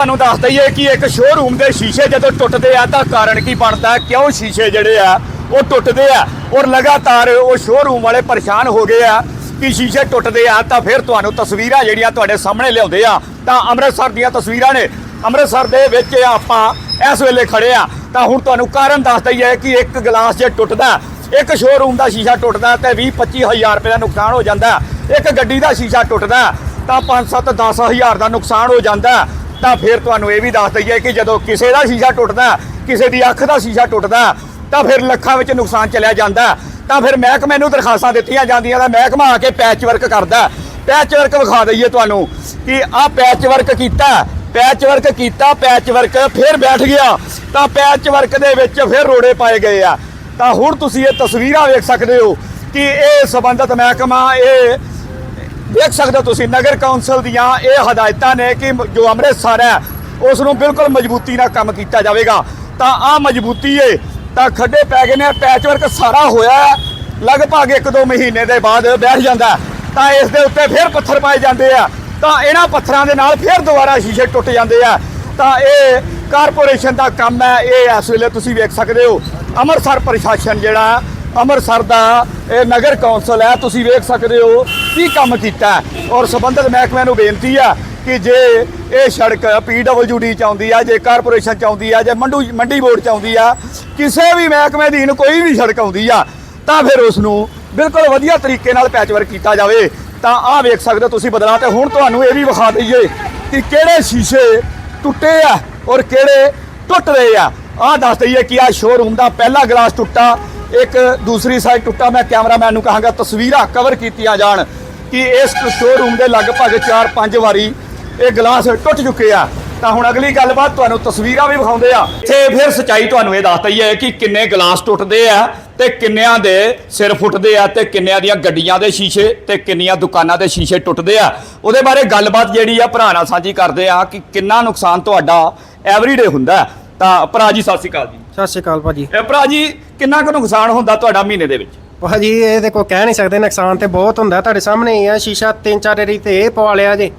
ਤੁਹਾਨੂੰ ਦੱਸ ਦਈਏ ਕਿ ਇੱਕ ਸ਼ੋਰੂਮ ਦੇ ਸ਼ੀਸ਼ੇ ਜਦੋਂ ਟੁੱਟਦੇ ਆ ਤਾਂ ਕਾਰਨ ਕੀ ਬਣਦਾ? ਕਿਉਂ ਸ਼ੀਸ਼ੇ ਜਿਹੜੇ ਆ, ਉਹ ਟੁੱਟਦੇ ਆ? ਔਰ ਲਗਾਤਾਰ ਉਹ ਸ਼ੋਰੂਮ ਵਾਲੇ ਪਰੇਸ਼ਾਨ ਹੋ ਗਏ ਆ ਕਿ ਸ਼ੀਸ਼ੇ ਟੁੱਟਦੇ ਆ ਤਾਂ ਫਿਰ ਤੁਹਾਨੂੰ ਤਸਵੀਰਾਂ ਜਿਹੜੀਆਂ ਤੁਹਾਡੇ ਸਾਹਮਣੇ ਲਿਆਉਂਦੇ ਆ। ਤਾਂ ਅੰਮ੍ਰਿਤਸਰ ਦੀਆਂ ਤਸਵੀਰਾਂ ਨੇ। ਅੰਮ੍ਰਿਤਸਰ ਦੇ ਵਿੱਚ ਆਪਾਂ ਇਸ ਵੇਲੇ ਖੜੇ ਆ। ਤਾਂ ਹੁਣ ਤੁਹਾਨੂੰ ਕਾਰਨ ਦੱਸ ਦਈਏ ਕਿ ਇੱਕ ਗਲਾਸ ਜੇ ਟੁੱਟਦਾ, ਇੱਕ ਸ਼ੋਰੂਮ ਦਾ ਸ਼ੀਸ਼ਾ ਟੁੱਟਦਾ ਤੇ 20 25000 ਰੁਪਏ ਦਾ ਨੁਕਸਾਨ ਹੋ ਜਾਂਦਾ। ਇੱਕ ਗੱਡੀ ਦਾ ਸ਼ੀਸ਼ਾ ਟੁੱਟਦਾ, ਤਾਂ 5 7 10000 ਦਾ ਨੁਕਸਾਨ ਹੋ ਜਾਂਦਾ। ਤਾਂ ਫਿਰ ਤੁਹਾਨੂੰ ਇਹ ਵੀ ਦੱਸ ਦਈਏ ਕਿ ਜਦੋਂ ਕਿਸੇ ਦਾ ਸ਼ੀਸ਼ਾ ਟੁੱਟਦਾ, ਕਿਸੇ ਦੀ ਅੱਖ ਦਾ ਸ਼ੀਸ਼ਾ ਟੁੱਟਦਾ, ਤਾਂ ਫਿਰ ਲੱਖਾਂ ਵਿੱਚ ਨੁਕਸਾਨ ਚਲਿਆ ਜਾਂਦਾ। ਤਾਂ ਫਿਰ ਮਹਿਕਮੇ ਨੂੰ ਦਰਖਾਸਤਾਂ ਦਿੱਤੀਆਂ ਜਾਂਦੀਆਂ ਤਾਂ ਮਹਿਕਮਾ ਆ ਕੇ ਪੈਚ ਵਰਕ ਕਰਦਾ। ਪੈਚ ਵਰਕ ਵਿਖਾ ਦਈਏ ਤੁਹਾਨੂੰ ਕਿ ਆਹ ਪੈਚ ਵਰਕ ਕੀਤਾ ਪੈਚ ਵਰਕ ਕੀਤਾ ਪੈਚ ਵਰਕ ਫਿਰ ਬੈਠ ਗਿਆ। ਤਾਂ ਪੈਚ ਵਰਕ ਦੇ ਵਿੱਚ ਫਿਰ ਰੋੜੇ ਪਾਏ ਗਏ ਆ। ਤਾਂ ਹੁਣ ਤੁਸੀਂ ਇਹ ਤਸਵੀਰਾਂ ਵੇਖ ਸਕਦੇ ਹੋ ਕਿ ਇਹ ਸੰਬੰਧਤ ਮਹਿਕਮਾ, ਇਹ ਦੇਖ ਸਕਦੇ ਹੋ ਤੁਸੀਂ, ਨਗਰ ਕੌਂਸਲ ਦੀਆਂ ਇਹ ਹਦਾਇਤਾਂ ਨੇ ਕਿ ਜੋ ਅੰਮ੍ਰਿਤਸਰ ਹੈ, ਉਸ ਨੂੰ ਬਿਲਕੁਲ ਮਜ਼ਬੂਤੀ ਨਾਲ ਕੰਮ ਕੀਤਾ ਜਾਵੇਗਾ। ਤਾਂ ਆ ਮਜ਼ਬੂਤੀ ਏ, ਤਾਂ ਖੱਡੇ ਪੈ ਗਏ ਨੇ ਪੈਚਵਰਕ ਸਾਰਾ ਹੋਇਆ ਲਗਭਗ 1-2 ਮਹੀਨੇ ਦੇ ਬਾਅਦ ਬੈਠ ਜਾਂਦਾ ਤਾਂ ਇਸ ਦੇ ਉੱਤੇ ਫਿਰ ਪੱਥਰ ਪਾਏ ਜਾਂਦੇ ਆ। ਤਾਂ ਇਹਨਾਂ ਪੱਥਰਾਂ ਦੇ ਨਾਲ ਫਿਰ ਦੁਬਾਰਾ ਸ਼ੀਸ਼ੇ ਟੁੱਟ ਜਾਂਦੇ ਆ। ਤਾਂ ਇਹ ਕਾਰਪੋਰੇਸ਼ਨ ਦਾ ਕੰਮ ਹੈ, ਇਹ ਇਸ ਵੇਲੇ ਤੁਸੀਂ ਵੇਖ ਸਕਦੇ ਹੋ। ਅੰਮ੍ਰਿਤਸਰ ਪ੍ਰਸ਼ਾਸਨ ਜਿਹੜਾ ਅੰਮ੍ਰਿਤਸਰ ਦਾ ਇਹ ਨਗਰ ਕੌਂਸਲ ਹੈ, ਤੁਸੀਂ ਵੇਖ ਸਕਦੇ ਹੋ ਕੀ ਕੰਮ ਕੀਤਾ ਔਰ ਸੰਬੰਧਿਤ ਮਹਿਕਮੇ ਨੂੰ ਬੇਨਤੀ ਆ ਕਿ ਜੇ ਇਹ ਸੜਕ ਪੀਡਬਲਯੂਡੀ ਚ ਆਉਂਦੀ ਆ, ਜੇ ਕਾਰਪੋਰੇਸ਼ਨ ਚ ਆਉਂਦੀ ਆ, ਜੇ ਮੰਡੂ ਮੰਡੀ ਬੋਰਡ ਚ ਆਉਂਦੀ ਆ, ਕਿਸੇ ਵੀ ਮਹਿਕਮੇ ਅਧੀਨ ਕੋਈ ਵੀ ਸੜਕ ਆਉਂਦੀ ਆ, ਤਾਂ ਫਿਰ ਉਸ ਨੂੰ ਬਿਲਕੁਲ ਵਧੀਆ ਤਰੀਕੇ ਨਾਲ ਪੈਚਵਰਕ ਕੀਤਾ ਜਾਵੇ। ਤਾਂ ਆਹ ਵੇਖ ਸਕਦੇ ਹੋ ਤੁਸੀਂ ਬਦਲਾਅ, ਤੇ ਹੁਣ ਤੁਹਾਨੂੰ ਇਹ ਵੀ ਵਿਖਾ ਦਈਏ ਕਿ ਕਿਹੜੇ ਸ਼ੀਸ਼ੇ ਟੁੱਟੇ ਆ ਔਰ ਕਿਹੜੇ ਟੁੱਟ ਰਹੇ ਆ। ਆਹ ਦੱਸ ਦਈਏ ਕਿ ਆਹ ਸ਼ੋਰੂਮ ਦਾ ਪਹਿਲਾ ਗਲਾਸ ਟੁੱਟਾ ਇੱਕ ਦੂਸਰੀ ਸਾਈਡ ਟੁੱਟਾ, ਮੈਂ ਕੈਮਰਾਮੈਨ ਨੂੰ ਕਹਾਂਗਾ, ਤਸਵੀਰਾਂ ਕਵਰ ਕੀਤੀਆਂ ਜਾਣ ਕਿ ਇਸ ਸ਼ੋਰੂਮ ਦੇ ਲਗਭਗ 4-5 ਵਾਰੀ ਇਹ ਗਲਾਸ ਟੁੱਟ ਚੁੱਕੇ ਆ। ਤਾਂ ਹੁਣ ਅਗਲੀ ਗੱਲਬਾਤ ਤੁਹਾਨੂੰ ਤਸਵੀਰਾਂ ਵੀ ਵਿਖਾਉਂਦੇ ਆ। ਇੱਥੇ ਫਿਰ ਸਚਾਈ ਤੁਹਾਨੂੰ ਇਹ ਦੱਸ ਦਈਏ ਕਿ ਕਿੰਨੇ ਗਲਾਸ ਟੁੱਟਦੇ ਆ ਤੇ ਕਿੰਨਿਆਂ ਦੇ ਸਿਰ ਫੁੱਟਦੇ ਆ ਤੇ ਕਿੰਨਿਆਂ ਦੀਆਂ ਗੱਡੀਆਂ ਦੇ ਸ਼ੀਸ਼ੇ ਤੇ ਕਿੰਨੀਆਂ ਦੁਕਾਨਾਂ ਦੇ ਸ਼ੀਸ਼ੇ ਟੁੱਟਦੇ ਆ। ਉਹਦੇ ਬਾਰੇ ਗੱਲਬਾਤ ਜਿਹੜੀ ਆ, ਭਰਾ ਨਾਲ ਸਾਂਝੀ ਕਰਦੇ ਆ ਕਿ ਕਿੰਨਾ ਨੁਕਸਾਨ ਤੁਹਾਡਾ ਐਵਰੀਡੇ ਹੁੰਦਾ। ਤਾਂ ਭਰਾ ਜੀ, ਸਤਿ ਸ਼੍ਰੀ ਅਕਾਲ ਜੀ। ਸਤਿ ਸ਼੍ਰੀ ਅਕਾਲ ਭਾਜੀ। ਇਹ ਭਰਾ ਜੀ ਕਿੰਨਾ ਕੁ ਨੁਕਸਾਨ ਹੁੰਦਾ ਤੁਹਾਡਾ ਮਹੀਨੇ ਦੇ ਵਿੱਚ? ਭਾਜੀ ਇਹ ਤੇ ਕੋਈ ਕਹਿ ਨਹੀਂ ਸਕਦੇ ਨੁਕਸਾਨ ਤੇ ਬਹੁਤ ਹੁੰਦਾ। ਤੁਹਾਡੇ ਸਾਹਮਣੇ ਹੀ ਆ ਸ਼ੀਸ਼ਾ ਤਿੰਨ ਚਾਰ ਵਾਰੀ ਤੇ ਇਹ ਪਵਾ ਲਿਆ ਜੇ।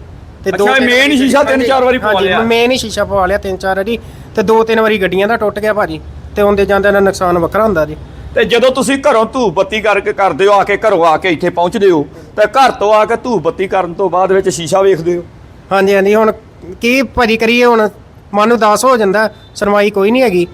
ਤੇ ਅੱਛਾ, ਇਹ ਵਾਰੀ- ਸ਼ੀਸ਼ਾ ਤਿੰਨ ਚਾਰ ਵਾਰੀ ਪਵਾ ਲਿਆ। ਮੇਨ ਹੀ ਸ਼ੀਸ਼ਾ ਪਵਾ ਲਿਆ ਤਿੰਨ ਚਾਰ ਵਾਰੀ। ਤੇ ਦੋ ਤਿੰਨ ਵਾਰੀ ਗੱਡੀਆਂ ਦਾ ਟੁੱਟ ਗਿਆ ਭਾਜੀ। ਤੇ ਹੁੰਦੇ ਜਾਂਦੇ ਦਾ ਨੁਕਸਾਨ ਵੱਖਰਾ ਹੁੰਦਾ ਜੀ। ਤੇ ਜਦੋਂ ਤੁਸੀਂ ਘਰੋਂ ਧੂਪ ਬੱਤੀ ਕਰਕੇ ਕਰਦੇ ਹੋ ਆ ਕੇ ਘਰੋਂ ਆ ਕੇ ਇੱਥੇ ਪਹੁੰਚਦੇ ਹੋ ਤੇ ਘਰ ਤੋਂ ਆ ਕੇ ਧੂਪ ਬੱਤੀ ਕਰਨ ਤੋਂ ਬਾਅਦ ਵਿੱਚ ਸ਼ੀਸ਼ਾ ਵੇਖਦੇ ਹੋ? ਹਾਂਜੀ ਹਾਂਜੀ ਹੁਣ ਕੀ ਭਾਜੀ ਕਰੀਏ ਹੁਣ? ਮਨ ਨੂੰ ਦਾਸ ਹੋ ਜਾਂਦਾ ਸ਼ਰਮਾਈ ਕੋਈ ਨਹੀਂ ਹੈਗੀ।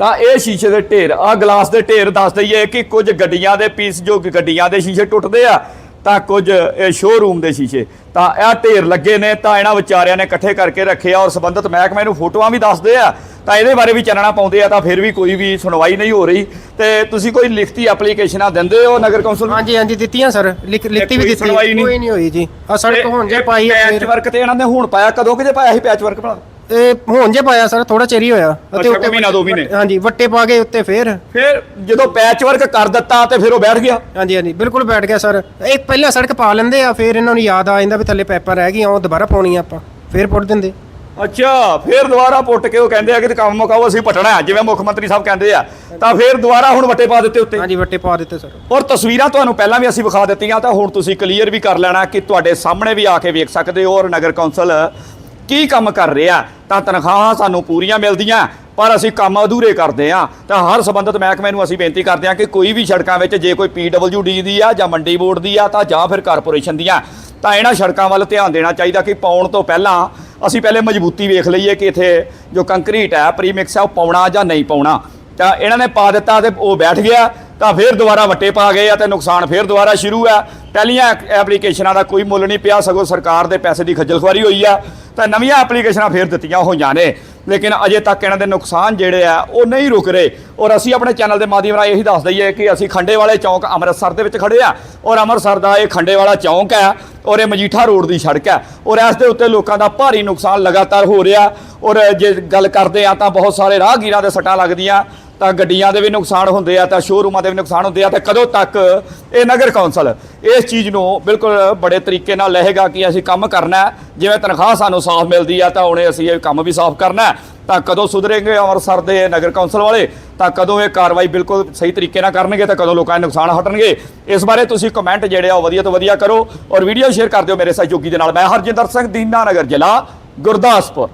ਤਾਂ ਇਹ ਸ਼ੀਸ਼ੇ ਦੇ ਢੇਰ ਆ ਗਲਾਸ ਦੇ ਢੇਰ ਦੱਸ ਦਈਏ ਕਿ ਕੁਝ ਗੱਡੀਆਂ ਦੇ ਪੀਸ ਜੋ ਕਿ ਗੱਡੀਆਂ ਦੇ ਸ਼ੀਸ਼ੇ ਟੁੱਟਦੇ ਆ ਤਾਂ ਕੁਝ ਇਹ ਸ਼ੋਰੂਮ ਦੇ ਸ਼ੀਸ਼ੇ। ਤਾਂ ਇਹ ਢੇਰ ਲੱਗੇ ਨੇ ਤਾਂ ਇਹਨਾਂ ਵਿਚਾਰਿਆਂ ਨੇ ਇਕੱਠੇ ਕਰਕੇ ਰੱਖੇ ਆ ਔਰ ਸੰਬੰਧਿਤ ਮਹਿਕਮੇ ਨੂੰ ਫੋਟੋਆਂ ਵੀ ਦੱਸਦੇ ਆ। ਤਾਂ ਇਹਦੇ ਬਾਰੇ ਵੀ ਚਾਨਣਾ ਪਾਉਂਦੇ ਆ ਤਾਂ ਫਿਰ ਵੀ ਕੋਈ ਵੀ ਸੁਣਵਾਈ ਨਹੀਂ ਹੋ ਰਹੀ। ਤੇ ਤੁਸੀਂ ਕੋਈ ਲਿਖਤੀ ਐਪਲੀਕੇਸ਼ਨਾਂ ਦਿੰਦੇ ਹੋ ਨਗਰ ਕੌਂਸਲ ਨੂੰ? ਹਾਂਜੀ ਹਾਂਜੀ ਦਿੱਤੀਆਂ ਸਰ। ਲਿਖ ਲਿਖਤੀ ਵੀ ਦਿੱਤੀ। ਕੋਈ ਨਹੀਂ ਹੋਈ ਜੀ। ਆ ਸੜਕ ਹੁਣ ਜੇ ਪਾਈ ਆ ਪੈਚ ਵਰਕ ਤੇ ਇਹਨਾਂ ਨੇ ਹੁਣ ਪਾਇਆ ਕਦੋਂ ਕਿ ਜੇ ਪਾਇਆ ਸੀ ਪੈਚ ਵਰਕ ਭਲਾ? ਇਹ ਹੁਣ ਜੇ ਪਾਇਆ ਸਰ ਥੋੜਾ ਚਿਰ ਹੀ ਹੋਇਆ। ਅੱਛਾ, ਕੋਈ ਮਹੀਨਾ, ਦੋ ਮਹੀਨੇ। ਹਾਂਜੀ ਵੱਟੇ ਪਾ ਕੇ ਉੱਤੇ ਫੇਰ। ਫਿਰ ਜਦੋਂ ਪੈਚ ਵਰਕ ਕਰ ਦਿੱਤਾ ਤੇ ਫਿਰ ਉਹ ਬੈਠ ਗਿਆ? ਹਾਂਜੀ ਹਾਂਜੀ ਬਿਲਕੁਲ ਬੈਠ ਗਿਆ ਸਰ। ਇਹ ਪਹਿਲਾਂ ਸੜਕ ਪਾ ਲੈਂਦੇ ਆ ਫਿਰ ਇਹਨਾਂ ਨੂੰ ਯਾਦ ਆ ਜਾਂਦਾ ਵੀ ਥੱਲੇ ਪੈਪਰ ਰਹਿ ਗਈਆਂ ਉਹ ਦੁਬਾਰਾ ਪਾਉਣੀ ਆ ਆਪਾਂ ਫਿਰ ਪੁੱਟ ਦਿੰਦੇ। ਅੱਛਾ ਫਿਰ ਦੁਬਾਰਾ ਪੁੱਟ ਕੇ ਉਹ ਕਹਿੰਦੇ ਆ ਕਿ ਕੰਮ ਮੁਕਾਓ ਅਸੀਂ ਪਟਣਾ ਹੈ, ਜਿਵੇਂ ਮੁੱਖ ਮੰਤਰੀ ਸਾਹਿਬ ਕਹਿੰਦੇ ਆ ਤਾਂ ਫਿਰ ਦੁਬਾਰਾ ਹੁਣ ਵੱਟੇ ਪਾ ਦਿੱਤੇ ਉੱਤੇ। ਹਾਂਜੀ ਵੱਟੇ ਪਾ ਦਿੱਤੇ ਸਰ। ਔਰ ਤਸਵੀਰਾਂ ਤੁਹਾਨੂੰ ਪਹਿਲਾਂ ਵੀ ਅਸੀਂ ਵਿਖਾ ਦਿੱਤੀਆਂ ਤਾਂ ਹੁਣ ਤੁਸੀਂ ਕਲੀਅਰ ਵੀ ਕਰ ਲੈਣਾ ਕਿ ਤੁਹਾਡੇ ਸਾਹਮਣੇ ਵੀ ਆ ਕੇ ਵੇਖ ਸਕਦੇ ਹੋ ਔਰ ਨਗਰ ਕੌਂਸਲ ਕੀ ਕੰਮ ਕਰ ਰਿਹਾ? ਤਾਂ ਤਨਖਾਹਾਂ ਸਾਨੂੰ ਪੂਰੀਆਂ ਮਿਲਦੀਆਂ, ਪਰ ਅਸੀਂ ਕੰਮ ਅਧੂਰੇ ਕਰਦੇ ਆ ਤਾਂ ਹਰ ਸੰਬੰਧਿਤ ਮਹਿਕਮੇ ਨੂੰ ਅਸੀਂ ਬੇਨਤੀ ਕਰਦੇ ਆ ਕਿ ਕੋਈ ਵੀ ਸੜਕਾਂ ਵਿੱਚ ਜੇ ਕੋਈ ਪੀਡਬਲਯੂਡੀ ਦੀ ਆ ਜਾਂ ਮੰਡੀ ਬੋਰਡ ਦੀ ਆ, ਤਾਂ ਜਾਂ ਫਿਰ ਕਾਰਪੋਰੇਸ਼ਨ ਦੀਆਂ, ਤਾਂ ਇਹਨਾਂ ਸੜਕਾਂ ਵੱਲ ਧਿਆਨ ਦੇਣਾ ਚਾਹੀਦਾ ਕਿ ਪਾਉਣ ਤੋਂ ਪਹਿਲਾਂ ਅਸੀਂ ਪਹਿਲੇ ਮਜ਼ਬੂਤੀ ਵੇਖ ਲਈਏ ਕਿ ਇੱਥੇ ਜੋ ਕੰਕਰੀਟ ਹੈ, ਪ੍ਰੀਮਿਕਸ ਹੈ, ਉਹ ਪਾਉਣਾ ਜਾਂ ਨਹੀਂ ਪਾਉਣਾ। ਤਾਂ ਇਹਨਾਂ ਨੇ ਪਾ ਦਿੱਤਾ ਤੇ ਉਹ ਬੈਠ ਗਿਆ, ਤਾਂ ਫਿਰ ਦੁਬਾਰਾ ਵੱਟੇ ਪਾ ਗਏ ਆ ਤੇ ਨੁਕਸਾਨ ਫਿਰ ਦੁਬਾਰਾ ਸ਼ੁਰੂ ਆ। ਪਹਿਲੀਆਂ ਐਕ- ਐਪਲੀਕੇਸ਼ਨਾਂ ਦਾ ਕੋਈ ਮੁੱਲ ਨਹੀਂ ਪਿਆ, ਸਗੋਂ ਸਰਕਾਰ ਦੇ ਪੈਸੇ ਦੀ ਖੱਜਲ ਖੁਆਰੀ ਹੋਈ ਆ। ਤਾਂ ਨਵੀਆਂ ਐਪਲੀਕੇਸ਼ਨਾਂ ਫਿਰ ਦਿੱਤੀਆਂ ਹੋਈਆਂ ਨੇ। ਲੇਕਿਨ ਅਜੇ ਤੱਕ ਇਹਨਾਂ ਦੇ ਨੁਕਸਾਨ ਜਿਹੜੇ ਆ, ਉਹ ਨਹੀਂ ਰੁਕ ਰਹੇ। ਔਰ ਅਸੀਂ ਆਪਣੇ ਚੈਨਲ ਦੇ ਮਾਧਿਅਮ ਰਾਹੀਂ ਇਹੀ ਦੱਸ ਦਈਏ ਕਿ ਅਸੀਂ ਖੰਡੇ ਵਾਲੇ ਚੌਂਕ ਅੰਮ੍ਰਿਤਸਰ ਦੇ ਵਿੱਚ ਖੜੇ ਆ ਔਰ ਅੰਮ੍ਰਿਤਸਰ ਦਾ ਇਹ ਖੰਡੇ ਵਾਲਾ ਚੌਂਕ ਹੈ ਔਰ ਇਹ ਮਜੀਠਾ ਰੋਡ ਦੀ ਸੜਕ ਹੈ ਔਰ ਇਸ ਦੇ ਉੱਤੇ ਲੋਕਾਂ ਦਾ ਭਾਰੀ ਨੁਕਸਾਨ ਲਗਾਤਾਰ ਹੋ ਰਿਹਾ ਔਰ ਜੇ ਗੱਲ ਕਰਦੇ ਆ ਤਾਂ ਬਹੁਤ ਸਾਰੇ ਰਾਹਗੀਰਾਂ ਦੇ ਸੱਟਾਂ ਲੱਗਦੀਆਂ ਤਾਂ ਗੱਡੀਆਂ ਦੇ ਵੀ ਨੁਕਸਾਨ ਹੁੰਦੇ ਆ, ਤਾਂ ਸ਼ੋਰੂਮਾਂ ਦੇ ਵੀ ਨੁਕਸਾਨ ਹੁੰਦੇ ਆ, ਤੇ ਕਦੋਂ ਤੱਕ ਇਹ ਨਗਰ ਕੌਂਸਲ ਇਸ ਚੀਜ਼ ਨੂੰ ਬਿਲਕੁਲ ਬੜੇ ਤਰੀਕੇ ਨਾਲ ਲਹੇਗਾ ਕਿ ਅਸੀਂ ਕੰਮ ਕਰਨਾ ਜਿਵੇਂ ਤਨਖਾਹ ਸਾਨੂੰ ਸਾਫ਼ ਮਿਲਦੀ ਆ, ਤਾਂ ਹੁਣੇ ਅਸੀਂ ਇਹ ਕੰਮ ਵੀ ਸਾਫ਼ ਕਰਨਾ ਤਾਂ ਕਦੋਂ ਸੁਧਰੇਗੇ ਅੰਮ੍ਰਿਤਸਰ ਦੇ ਨਗਰ ਕੌਂਸਲ ਵਾਲੇ? ਤਾਂ ਕਦੋਂ ਇਹ ਕਾਰਵਾਈ ਬਿਲਕੁਲ ਸਹੀ ਤਰੀਕੇ ਨਾਲ ਕਰਨਗੇ, ਤਾਂ ਕਦੋਂ ਲੋਕਾਂ ਦੇ ਨੁਕਸਾਨ ਹਟਣਗੇ? ਇਸ ਬਾਰੇ ਤੁਸੀਂ ਕਮੈਂਟ ਜਿਹੜੇ ਆ ਉਹ ਵਧੀਆ ਤੋਂ ਵਧੀਆ ਕਰੋ ਔਰ ਵੀਡੀਓ ਸ਼ੇਅਰ ਕਰ ਦਿਓ ਮੇਰੇ ਸਹਿਯੋਗੀ ਦੇ ਨਾਲ। ਮੈਂ ਹਰਜਿੰਦਰ ਸਿੰਘ, ਦੀਨਾ ਨਗਰ ਜ਼ਿਲ੍ਹਾ ਗੁਰਦਾਸਪੁਰ।